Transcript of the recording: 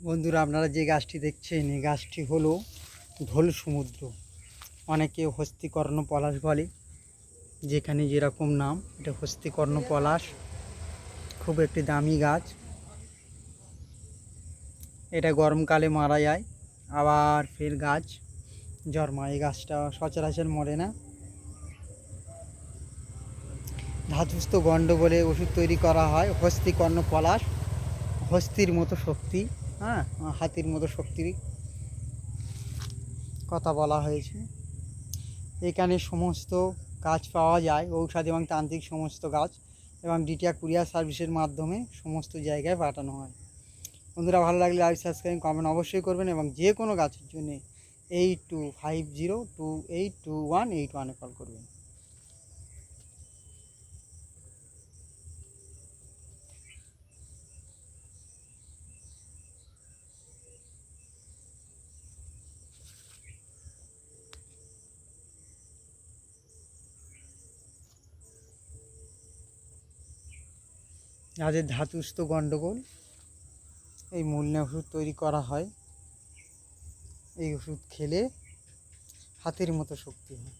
বন্ধুরা, আপনারা যে গাছটি দেখছেন, এই গাছটি হলো ঢোল সমুদ্র। অনেকে হস্তিকর্ণ পলাশ বলে, যেখানে যেরকম নাম, এটা হস্তিকর্ণ পলাশ খুব একটি দামি গাছ। এটা গরমকালে মারা যায়, আবার ফের গাছ জন্মায়। এই গাছটা সচরাচর মরে না। ধাতুস্থ গণ্ড বলে ওষুধ তৈরি করা হয় হস্তিকর্ণ পলাশ হস্তির মতো শক্তি। হ্যাঁ হাতির মতো শক্তির কথা বলা হয়েছে। এখানে সমস্ত গাছ পাওয়া যায়, ঔষধ এবং তান্ত্রিক সমস্ত গাছ এবং ডিটিয়া কুরিয়ার সার্ভিসের মাধ্যমে সমস্ত জায়গায় পাঠানো হয়। বন্ধুরা, ভালো লাগলে লাইক সাবস্ক্রাইব কমেন্ট অবশ্যই করবেন এবং যে কোনো গাছের জন্য eight two five zero two eight two one eight ওয়ানে কল করবেন। যাদের ধাতুস্থ গণ্ডগোল এই মূল্যে ওষুধ তৈরি করা হয়। এই ওষুধ খেলে হাতের মতো শক্তি হয়।